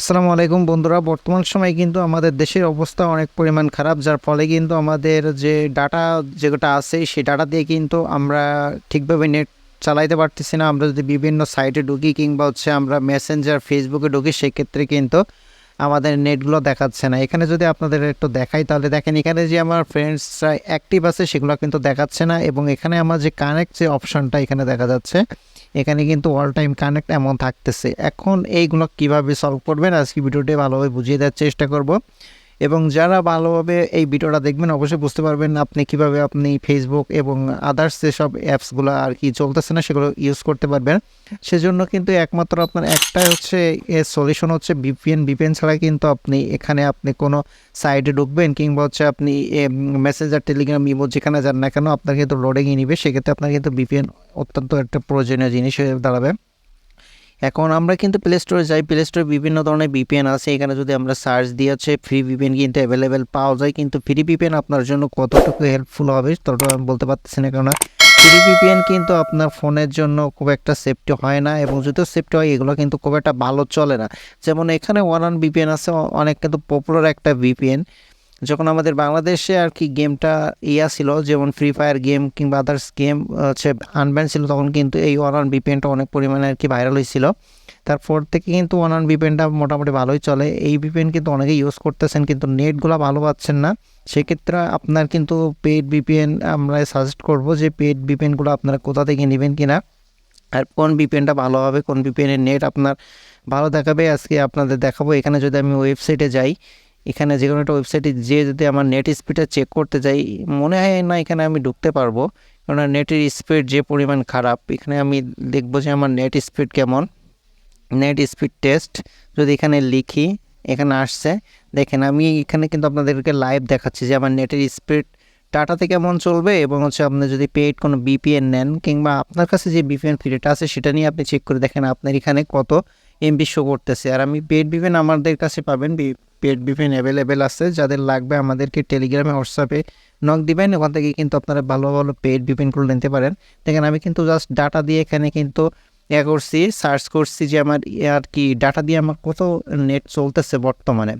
আসসালামু আলাইকুম বন্ধুরা, বর্তমান সময়ে কিন্তু আমাদের দেশের অবস্থা অনেক পরিমাণ খারাপ, যার ফলে কিন্তু আমাদের যে ডাটা যেটা আছে, সেই ডাটা দিয়ে কিন্তু আমরা ঠিকভাবে নেট চালাইতে পারতেছি না। আমরা যদি বিভিন্ন সাইটে ঢুকি কিংবা হচ্ছে আমরা মেসেঞ্জার ফেসবুকে ঢুকি, সেক্ষেত্রে কিন্তু আমাদের নেটগুলো দেখাচ্ছে না। এখানে যদি আপনাদের একটু দেখাই, তাহলে দেখেন এখানে যে আমার ফ্রেন্ডসরা অ্যাক্টিভ আছে, সেগুলো কিন্তু দেখাচ্ছে না এবং এখানে আমার যে কানেক্ট যে অপশনটা এখানে দেখা যাচ্ছে, এখানে কিন্তু অল টাইম কানেক্ট এমন থাকতেছে। এখন এইগুলো কীভাবে সলভ করবেন, আজকে ভিডিওটি ভালোভাবে বুঝিয়ে দেওয়ার চেষ্টা করব। এবং যারা ভালোভাবে এই ভিডিওটা দেখবেন, অবশ্যই বুঝতে পারবেন আপনি কীভাবে আপনি ফেসবুক এবং আদার্স যেসব অ্যাপসগুলো আর কি চলতেছে না, সেগুলো ইউজ করতে পারবেন। সেজন্য কিন্তু একমাত্র আপনার একটাই হচ্ছে এর সলিউশন হচ্ছে বিপিএন ভিপিএন ছাড়া কিন্তু আপনি এখানে আপনি কোনো সাইডে ঢুকবেন কিংবা হচ্ছে আপনি মেসেঞ্জার টেলিগ্রাম ইমো যেখানে যান না কেন, আপনার কিন্তু লোডিংয়ে নিবে। সেক্ষেত্রে আপনার কিন্তু ভিপিএন অত্যন্ত একটা প্রয়োজনীয় জিনিস হয়ে দাঁড়াবে। এখন আমরা কিন্তু প্লে স্টোরে যাই প্লে স্টোরে বিভিন্ন ধরনের ভিপিএন আছে। এখানে যদি আমরা সার্চ দিয়ে ফ্রি ভিপিএন কিন্তু অ্যাভেলেবেল পাওয়া যায়, কিন্তু ফ্রি ভিপিএন আপনার জন্য কতটুকু হেল্পফুল হবে ততটা আমি বলতে পারতেছি না, কেননা ফ্রি ভিপিএন কিন্তু আপনার ফোনের জন্য খুব একটা সেফটি হয় না এবং যদিও সেফটি হয়, এগুলো কিন্তু খুব একটা ভালো চলে না। যেমন এখানে ওয়ান অন ভিপিএন আছে অনেক কিন্তু পপুলার একটা ভিপিএন যখন আমাদের বাংলাদেশে আর কি গেমটা ইয়া ছিল, যেমন ফ্রি ফায়ার গেম কিংবা আদার্স গেম হচ্ছে আনব্যান ছিল, তখন কিন্তু এই ওয়ান অন ভিপিএনটা অনেক পরিমাণে আর কি ভাইরাল হয়েছিল। তারপর থেকে কিন্তু ওয়ান অন ভিপিএনটা মোটামুটি ভালোই চলে। এই ভিপিএন কিন্তু অনেকে ইউজ করতেছেন, কিন্তু নেটগুলো ভালো পাচ্ছেন না। সেক্ষেত্রে আপনার কিন্তু পেড ভিপিএন আমরা সাজেস্ট করব যে পেড ভিপিএনগুলো আপনারা কোথা থেকে নেবেন কিনা, আর কোন ভিপিএনটা ভালো হবে, কোন ভিপিএনের নেট আপনার ভালো দেখাবে। আজকে আপনাদের দেখাবো। এখানে যদি আমি ওয়েবসাইটে যাই এখানে যে কোনো একটা ওয়েবসাইটে যেয়ে যদি আমার নেট স্পিডটা চেক করতে যাই, মনে হয় না এখানে আমি ঢুকতে পারব। কারণ নেটের স্পিড যে পরিমাণ খারাপ, এখানে আমি দেখব যে আমার নেট স্পিড কেমন। নেট স্পিড টেস্ট যদি এখানে লিখি, এখানে আসছে। দেখেন, আমি এখানে কিন্তু আপনাদেরকে লাইভ দেখাচ্ছি যে আমার নেটের স্পিড টাটাতে কেমন চলবে এবং হচ্ছে আপনি যদি পেড কোনো বিপিএন নেন কিংবা আপনার কাছে যে বিপিএন ফিডেটা আছে, সেটা নিয়ে আপনি চেক করে দেখেন আপনার এখানে কত এমবি শো করতেছে। আর আমি পেড বিপিএন আমাদের কাছে পাবেন পেড বিপিএন অ্যাভেলেবেল আছে, যাদের লাগবে আমাদেরকে টেলিগ্রামে হোয়াটসঅ্যাপে নক দিবেন, ওখান থেকে কিন্তু আপনারা ভালো ভালো পেড বিপিএনগুলো নিতে পারেন। দেখেন, আমি কিন্তু জাস্ট ডাটা দিয়ে এখানে কিন্তু ইয়ে করছি সার্চ করছি যে আমার আর কি ডাটা দিয়ে আমার কত নেট চলতেছে বর্তমানে।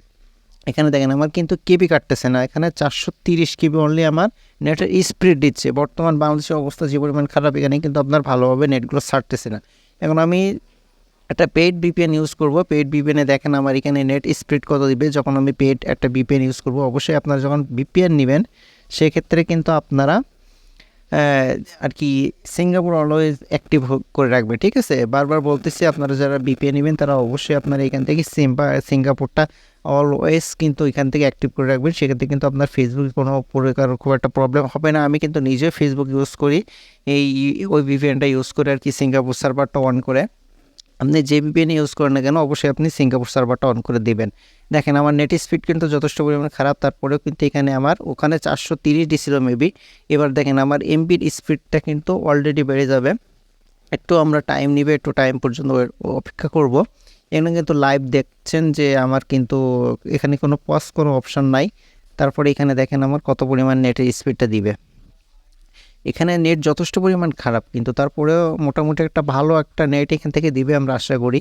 এখানে দেখেন, আমার কিন্তু কেবি কাটতেছে না, এখানে চারশো তিরিশ কেবি অনলি আমার নেটের স্পিড দিচ্ছে। বর্তমান বাংলাদেশের অবস্থা যে পরিমাণ খারাপ, এখানে কিন্তু আপনার ভালোভাবে নেটগুলো ছাড়তেছে না। এখন আমি একটা পেড বিপিএন ইউজ করব। পেড বিপিএনে দেখেন আমার এখানে নেট স্পিড কত দিবে। যখন আমি পেড একটা বিপিএন ইউজ করব, অবশ্যই আপনারা যখন বিপিএন নেবেন, সেক্ষেত্রে কিন্তু আপনারা আর কি সিঙ্গাপুর অলওয়েজ অ্যাক্টিভ করে রাখবে, ঠিক আছে? বারবার বলতেছি, আপনারা যারা বিপিএন নেবেন, তারা অবশ্যই আপনারা এখান থেকে সিম্পা সিঙ্গাপুরটা অলওয়েজ কিন্তু এখান থেকে অ্যাক্টিভ করে রাখবেন। সেক্ষেত্রে কিন্তু আপনার ফেসবুকে কোনো প্রকার খুব একটা প্রবলেম হবে না। আমি কিন্তু নিজে ফেসবুক ইউজ করি, এই, ওই ভিপিএনটা ইউজ করে আর কি সিঙ্গাপুর সার্ভারটা অন করে। আপনি যে ভিপিএন ইউজ করেন না কেন, অবশ্যই আপনি সিঙ্গাপুর সার্ভারটা অন করে দিবেন। দেখেন, আমার নেট স্পিড কিন্তু যথেষ্ট পরিমাণে খারাপ, তারপরেও কিন্তু এখানে আমার ওখানে চারশো তিরিশ দিছিল মেবি এবার দেখেন, আমার এমবির স্পিডটা কিন্তু অলরেডি বেড়ে যাবে। একটু আমরা টাইম নিবে, একটু টাইম পর্যন্ত অপেক্ষা করব। এখানে কিন্তু লাইভ দেখছেন যে আমার কিন্তু এখানে কোনো পজ কোনো অপশন নাই। তারপরে এখানে দেখেন, আমার কত পরিমাণ নেটের স্পিডটা দিবে। এখানে নেট যথেষ্ট পরিমাণ খারাপ, কিন্তু তারপরেও মোটামুটি একটা ভালো একটা নেট এখান থেকে দিবে আমরা আশা করি।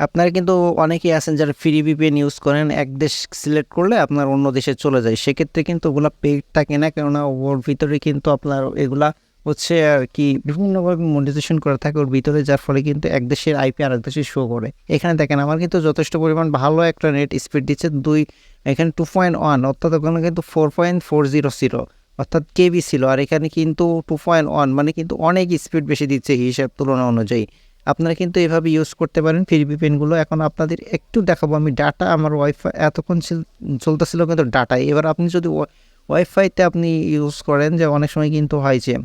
আপনারা কিন্তু অনেকেই আছেন যারা ফ্রি ভিপিএন ইউজ করেন, এক দেশ সিলেক্ট করলে আপনার অন্য দেশে চলে যায়। সেক্ষেত্রে কিন্তু ওগুলো পেড থাকে না, কেননা ওর ভিতরে কিন্তু আপনার এগুলা হচ্ছে আর কি বিভিন্নভাবে মনিটাইজেশন করা থাকে ওর ভিতরে, যার ফলে কিন্তু এক দেশের আইপি আর এক দেশে শো করে। এখানে দেখেন আমার কিন্তু যথেষ্ট পরিমাণ ভালো একটা নেট স্পিড দিচ্ছে দুই, এখানে টু পয়েন্ট ওয়ান অর্থাৎ ওখানে কিন্তু four point four zero zero অর্থাৎ কেবি ছিল। আর এখানে কিন্তু টু পয়েন্ট ওয়ান মানে কিন্তু অনেক স্পিড বেশি দিচ্ছে হিসাব তুলনা অনুযায়ী। আপনারা কিন্তু এভাবে ইউজ করতে পারেন ফ্রি ভিপিএনগুলো এখন আপনাদের একটু দেখাবো, আমি ডাটা আমার ওয়াইফাই এতক্ষণ ছিল- চলতেছিল কিন্তু ডাটায় এবার আপনি যদি ওয়া- ওয়াইফাইতে আপনি ইউজ করেন যে অনেক সময় কিন্তু হয় যে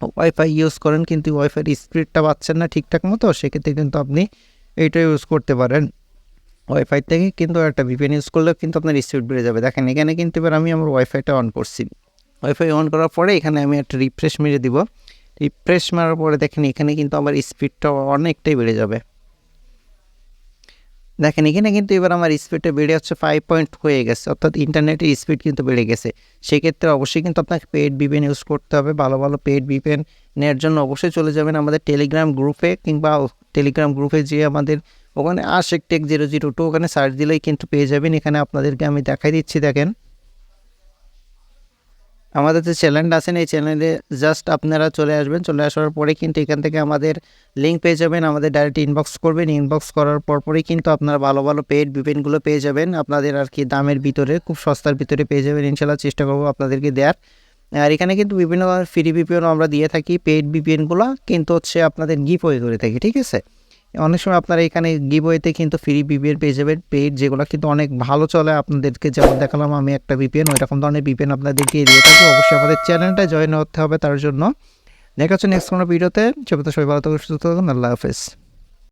ওয়াইফাই ইউজ করেন, কিন্তু ওয়াইফাইয়ের স্পিডটা পাচ্ছেন না ঠিকঠাক মতো, সেক্ষেত্রে কিন্তু আপনি এইটা ইউজ করতে পারেন। ওয়াইফাই থেকে কিন্তু একটা ভিপিএন ইউজ করলেও কিন্তু আপনার স্পিড বেড়ে যাবে। দেখেন, এখানে কিন্তু এবার আমি আমার ওয়াইফাইটা অন করছি। ওয়াইফাই অন করার পরে এখানে আমি একটা রিফ্রেশ মেরে দিব। রিফ্রেশ মারার পরে দেখেন, এখানে কিন্তু আমার স্পিডটা অনেকটাই বেড়ে যাবে। দেখেন, এখানে কিন্তু এবার আমার স্পিডটা বেড়ে হচ্ছে ফাইভ পয়েন্ট হয়ে গেছে, অর্থাৎ ইন্টারনেটের স্পিড কিন্তু বেড়ে গেছে। সেক্ষেত্রে অবশ্যই কিন্তু আপনাকে পেড বিপেন ইউজ করতে হবে, ভালো ভালো পেড বিপেন নেওয়ার জন্য অবশ্যই চলে যাবেন আমাদের টেলিগ্রাম গ্রুপে কিংবা টেলিগ্রাম গ্রুপে যে আমাদের ওখানে Ashek tech zero zero two ওখানে সার্চ দিলেই কিন্তু পেয়ে যাবেন। এখানে আপনাদেরকে আমি দেখাই দিচ্ছি, দেখেন। আমাদের যে চ্যানেলটা আছেন এই চ্যানেলে জাস্ট আপনারা চলে আসবেন। চলে আসার পরে কিন্তু এখান থেকে আমাদের লিঙ্ক পেয়ে যাবেন, আমাদের ডাইরেক্ট ইনবক্স করবেন। ইনবক্স করার পর পরেই কিন্তু আপনারা ভালো ভালো পেড বিপেনগুলো পেয়ে যাবেন। আপনাদের আর কি দামের ভিতরে, খুব সস্তার ভিতরে পেয়ে যাবেন। ইনশাল্লাহ চেষ্টা করব আপনাদেরকে দেওয়ার আর এখানে কিন্তু বিভিন্ন ফ্রি বিপিএনও আমরা দিয়ে থাকি। পেড বিপিএনগুলো কিন্তু হচ্ছে আপনাদের গিফট গিফওয়ে করে থাকি, ঠিক আছে? অনেক সময় আপনারা এখানে গিবওয়েতে কিন্তু ফ্রি বিপিএন পেয়ে যাবেন। পেড যেগুলো কিন্তু অনেক ভালো চলে। আপনাদেরকে যেমন দেখালাম, আমি একটা বিপিএন ওই রকম ধরনের বিপিএন আপনাদেরকে দিয়ে থাকি। অবশ্যই আমাদের চ্যানেলটা জয়েন হতে হবে তার জন্য। দেখা হচ্ছে নেক্সট কোনো ভিডিওতে। সবাই ভালো থাকুন, সুস্থ থাকুন, আল্লাহ হাফেজ।